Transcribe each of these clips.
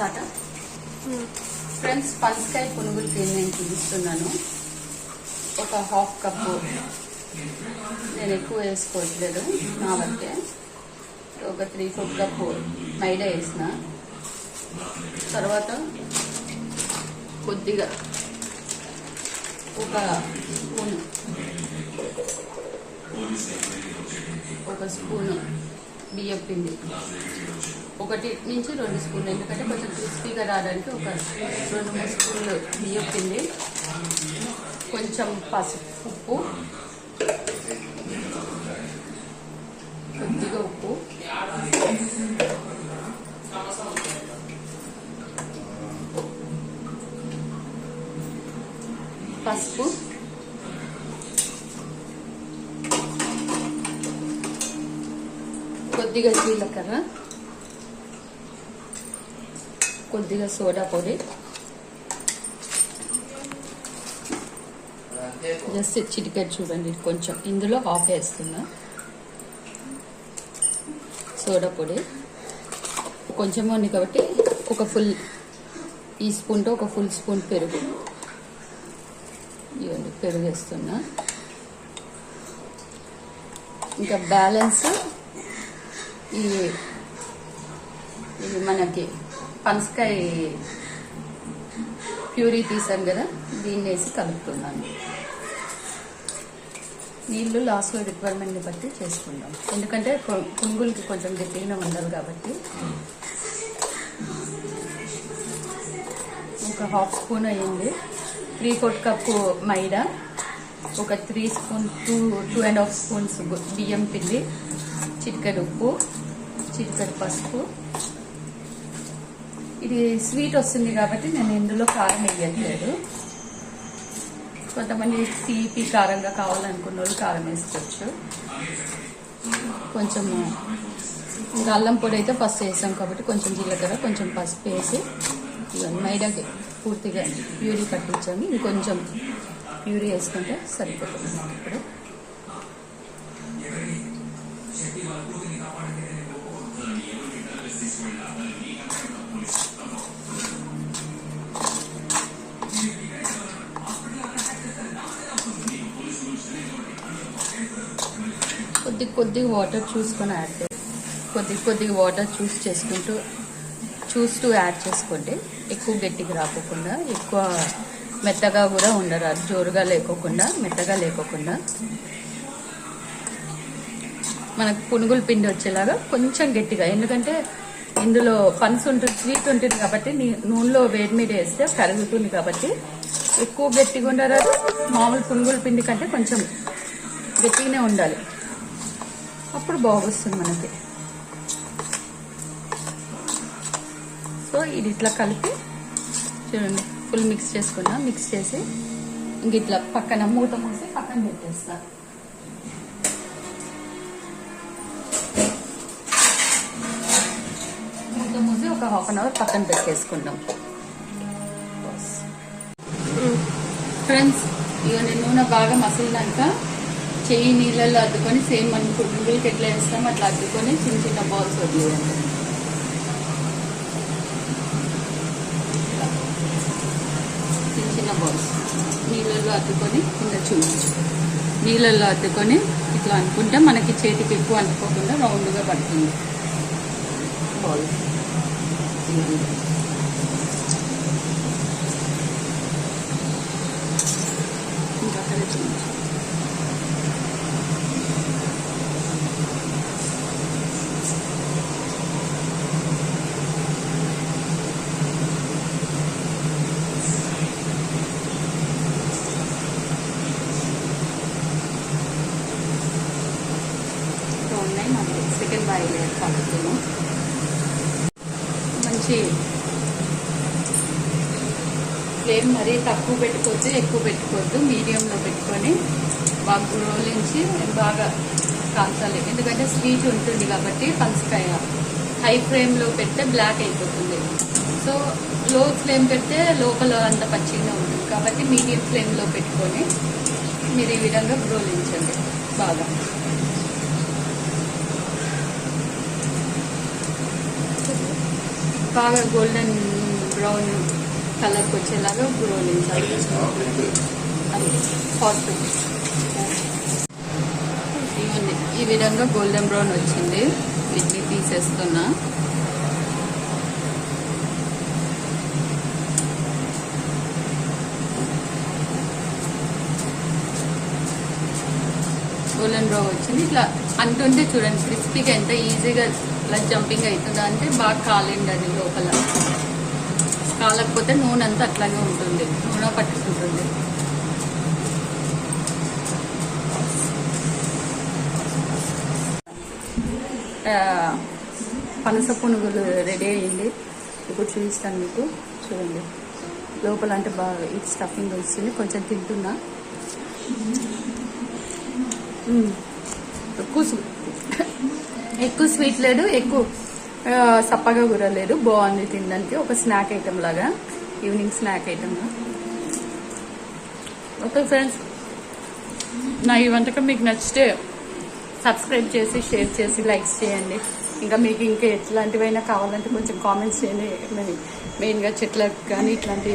Start friends పనసకాయ పునుగులకి నేను చూపిస్తున్నాను ఒక హాఫ్ కప్పు. నేను ఎక్కువ వేసుకోవట్లేదు నా వరకే. ఒక త్రీ ఫోర్ కప్పు మైదా వేసిన. తర్వాత కొద్దిగా ఒక స్పూన్. ఒక స్పూను బియ్యం పిండి ఒకటి నుంచి రెండు స్పూన్లు ఎందుకంటే కొంచెం క్రిస్పీగా రావడానికి ఒక రెండు మూడు స్పూన్లు బియ్యం పిండి కొంచెం పసుపు ఉప్పు. కొద్దిగా ఉప్పు. పసుపు. కొద్దిగా జీలకర్ర కొద్దిగా సోడా పొడి జస్ట్ చిటికెట్ చూడండి కొంచెం ఇందులో హాఫ్ వేస్తున్నా. సోడా పొడి. కొంచెం ఉంది కాబట్టి ఒక ఫుల్ ఈ స్పూన్తో ఒక ఫుల్ స్పూన్ పెరుగు. ఇవ్వండి పెరుగు వేస్తున్నా. ఇంకా బ్యాలెన్స్ ఈ ఇది మనకి పనసకాయ ప్యూరీ తీసాం కదా దీన్ని వేసి కలుపుతున్నాను నీళ్ళు లాస్ట్లో రిక్వైర్మెంట్ని బట్టి చేసుకుందాం. ఎందుకంటే కొ- కొంచెం గట్టిగా ఉండాలి కాబట్టి. ఒక హాఫ్ స్పూన్ అయ్యింది. త్రీ ఫోర్త్ కప్పు మైదా ఒక three spoon two two and half spoons బియ్యం పిండి చిటికెడు ఉప్పు చిటికెడు పసుపు. ఇది స్వీట్ వస్తుంది కాబట్టి నేను ఇందులో కారం వేయట్లేదు. కొంతమంది తీపి కారంగా కావాలనుకున్న వాళ్ళు కారం వేసుకోవచ్చు. కొంచెము ఇంకా అల్లం పొడి అయితే ఫస్ట్ వేసాం కాబట్టి కొంచెం జీలకర్ర కొంచెం పసుపు వేసి ఇవన్నీ మైదాకి పూర్తిగా ప్యూరీ కట్టించాము. ఇంకొంచెం ప్యూరీ వేసుకుంటే సరిపోతుంది. ఇప్పుడు కొద్ది కొద్దిగా వాటర్ చూసుకొని యాడ్ చేయాలి కొద్ది కొద్దిగా వాటర్ చూస్ చేసుకుంటూ చూస్తూ యాడ్ చేసుకోండి. ఎక్కువ గట్టిగా రాకోకుండా ఎక్కువ మెత్తగా కూడా ఉండరాదు జోరుగా లేకోకుండా మెత్తగా లేకోకుండా. మనకు పునుగుల పిండి వచ్చేలాగా కొంచెం గట్టిగా ఎందుకంటే ఇందులో పన్స్ ఉంటుంది స్వీట్ ఉంటుంది కాబట్టి నూనెలో వేడి మీద వేస్తే కరుగుతుంది కాబట్టి ఎక్కువ గట్టిగా ఉండరాదు. మామూలు పునుగుల పిండి కంటే కొంచెం గట్టిగానే ఉండాలి. అప్పుడు బాగొస్తుంది మనకి. సో ఇది ఇట్లా కలిపి చూడండి ఫుల్ మిక్స్ చేసుకున్నా మిక్స్ చేసి ఇంక ఇట్లా పక్కన మూత మూసి పక్కన పెట్టేస్తా. మూత మూసి ఒక హాఫ్ అన్ అవర్ పక్కన పెట్టేసుకుందాం. ఫ్రెండ్స్ ఇక నేను నూనె బాగా మసిలినాక చెయ్యి నీళ్ళల్లో అద్దుకొని సేమ్ మనం పురుగులకి ఎట్లా వేస్తాం అట్లా అద్దుకొని చిన్న చిన్న బాల్స్ వదిలేయండి చిన్న చిన్న బాల్స్ నీళ్ళల్లో అద్దుకొని కింద చూపించు నీళ్ళల్లో అద్దుకొని ఇట్లా అనుకుంటే మనకి చేతికి ఎక్కువ అంటుకోకుండా రౌండ్గా పడుతుంది. బాల్ ఇంకా అక్కడే చూపించు ఇంకా ఉన్నాయి మనకి కలుపుతాము మంచి ఫ్లేమ్ మరీ తక్కువ పెట్టుకోవద్దు ఎక్కువ పెట్టుకోవద్దు. మీడియంలో పెట్టుకొని బాగా రోలించి బాగా కాల్చాలి. ఎందుకంటే స్వీట్ ఉంటుంది కాబట్టి పనసకాయ హై ఫ్లేమ్లో పెడితే బ్లాక్ అయిపోతుంది. సో లో ఫ్లేమ్ పెడితే లోపల అంత పచ్చిగా ఉంటుంది. కాబట్టి మీడియం ఫ్లేమ్లో పెట్టుకొని మీరు ఈ విధంగా రోలించండి బాగా. బాగా గోల్డెన్ బ్రౌన్ కలర్కి వచ్చేలాగా రోలించాలి అది హాస్పిటల్ ఇవన్నీ ఈ విధంగా గోల్డెన్ బ్రౌన్ వచ్చింది. వీటిని తీసేస్తున్నా. గోల్డెన్ బ్రౌన్ వచ్చింది. ఇట్లా అంటుంటే చూడండి క్రిస్పీగా ఎంత ఈజీగా ఇట్లా జంపింగ్ అవుతుందా అంటే బాగా కాలేండి అది లోపల. కాలకపోతే నూనె అంతా అట్లాగే ఉంటుంది. నూనె పట్టుకుంటుంది. పనస పునుగులు రెడీ అయ్యింది. ఇప్పుడు చూపిస్తాను మీకు. చూడండి. లోపల అంటే బాగా ఇది స్టఫింగ్ వచ్చింది కొంచెం తింటున్నా. కూసు. ఎక్కువ స్వీట్ లేదు ఎక్కువ సప్పగా కూడా లేదు. బాగుంది తినడానికి. ఒక స్నాక్ ఐటమ్ లాగా. Evening snack item okay friends. నా ఈ వంటకం మీకు నచ్చితే సబ్స్క్రైబ్ చేసి షేర్ చేసి లైక్స్ చేయండి. ఇంకా మీకు ఇంకా ఎట్లాంటివైనా కావాలంటే కొంచెం కామెంట్స్ చేయండి. మరి మెయిన్గా చెట్లకు కానీ ఇట్లాంటి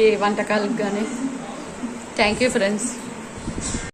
ఈ వంటకాలకు కానీ. Thank you friends.